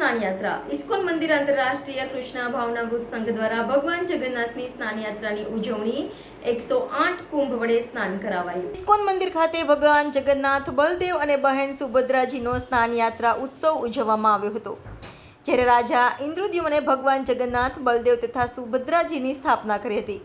સ્નાન યાત્રા. ઇસ્કોન મંદિર આંતરરાષ્ટ્રીય કૃષ્ણ ભાવનામૃત સંઘ દ્વારા ભગવાન જગન્નાથની સ્નાન યાત્રાની ઉજવણી એકસો આઠ કુંભ વડે સ્નાન કરાવાયું. ઇસ્કોન મંદિર ખાતે ભગવાન જગન્નાથ, બલદેવ અને બહેન સુભદ્રાજીનો સ્નાન યાત્રા ઉત્સવ ઉજવવામાં આવ્યો હતો. જ્યારે રાજા ઇન્દ્રદ્યુમને ભગવાન જગન્નાથ, બલદેવ તથા સુભદ્રાજીની સ્થાપના કરી હતી.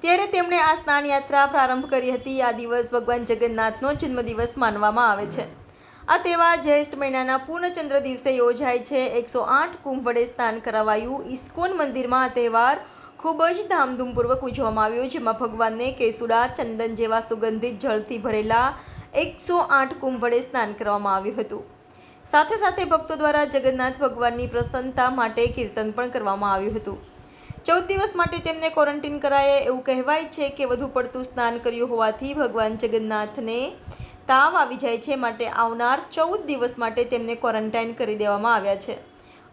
ત્યારે તેમણે આ સ્નાન યાત્રા પ્રારંભ કરી હતી. આ દિવસ ભગવાન જગન્નાથનો જન્મદિવસ માનવામાં આવે છે. આ તહેવાર જ્યેષ્ઠ મહિનાના પૂર્ણચંદ્ર દિવસે યોજાય છે. એકસો આઠ કુંભ વડે સ્નાન કરાવાયું. ઇસ્કોન મંદિરમાં આ તહેવાર ખૂબ જ ધામધૂમપૂર્વક ઉજવવામાં આવ્યો. જેમાં ભગવાનને કેસુડા, ચંદન જેવા સુગંધિત જળથી ભરેલા એકસો આઠ કુંભ વડે સ્નાન કરવામાં આવ્યું હતું. સાથે સાથે ભક્તો દ્વારા જગન્નાથ ભગવાનની પ્રસન્નતા માટે કીર્તન પણ કરવામાં આવ્યું હતું. ચૌદ દિવસ માટે તેમને ક્વોરન્ટીન કરાયા. એવું કહેવાય છે કે વધુ પડતું સ્નાન કર્યું હોવાથી ભગવાન જગન્નાથને તાવ આવી જાય છે માટે આવનાર ચૌદ દિવસ માટે તેમને ક્વોરન્ટાઇન કરી દેવામાં આવ્યા છે.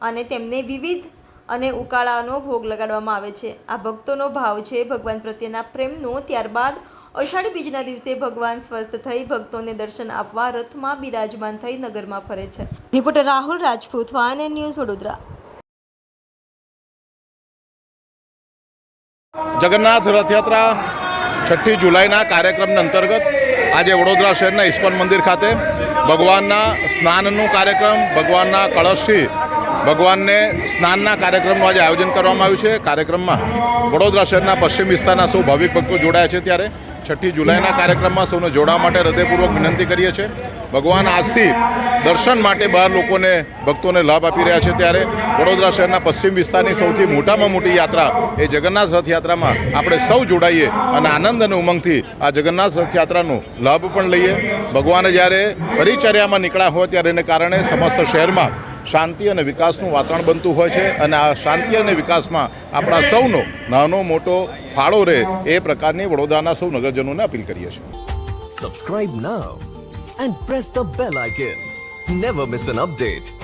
અને તેમને વિવિધ અને ઉકાળાનો ભોગ લગાડવામાં આવે છે. આ ભક્તોનો ભાવ છે ભગવાન પ્રત્યેના પ્રેમનો. ત્યારબાદ અષાઢ બીજના દિવસે ભગવાન સ્વસ્થ થઈ ભક્તોને દર્શન આપવા રથમાં બિરાજમાન થઈ નગરમાં ફરે છે. રિપોર્ટર રાહુલ રાજપૂત, વાન ન્યૂઝ વડોદરા. જગન્નાથ રથયાત્રા છઠ્ઠી જુલાઈના કાર્યક્રમના અંતર્ગત આજે વડોદરા શહેરના ઇસ્કોન મંદિર ખાતે ભગવાનના સ્નાનનું કાર્યક્રમ, ભગવાનના કળશથી ભગવાનને સ્નાનના કાર્યક્રમનું આજે આયોજન કરવામાં આવ્યું છે. કાર્યક્રમમાં વડોદરા શહેરના પશ્ચિમ વિસ્તારના સૌ ભાવિક ભક્તો જોડાયા છે ત્યારે. છઠ્ઠી જુલાઈના કાર્યક્રમમાં સૌને જોડાવા માટે હૃદયપૂર્વક વિનંતી કરીએ છીએ. ભગવાન આજથી દર્શન માટે બહાર લોકોને, ભક્તોને લાભ આપી રહ્યા છે ત્યારે વડોદરા શહેરના પશ્ચિમ વિસ્તારની સૌથી મોટામાં મોટી યાત્રા એ જગન્નાથ રથયાત્રામાં આપણે સૌ જોડાઈએ અને આનંદ અને ઉમંગથી આ જગન્નાથ રથયાત્રાનો લાભ પણ લઈએ. ભગવાને જ્યારે પરિચર્યામાં નીકળ્યા હોય ત્યારે એને કારણે સમસ્ત શહેરમાં શાંતિ અને વિકાસનું વાતાવરણ બનતું હોય છે અને આ શાંતિ અને વિકાસમાં આપણા સૌનો નાનો મોટો ફાળો રહે એ પ્રકારની વડોદરાના સૌ નગરજનોને અપીલ કરીએ છીએ subscribe now and press the bell icon never miss an update.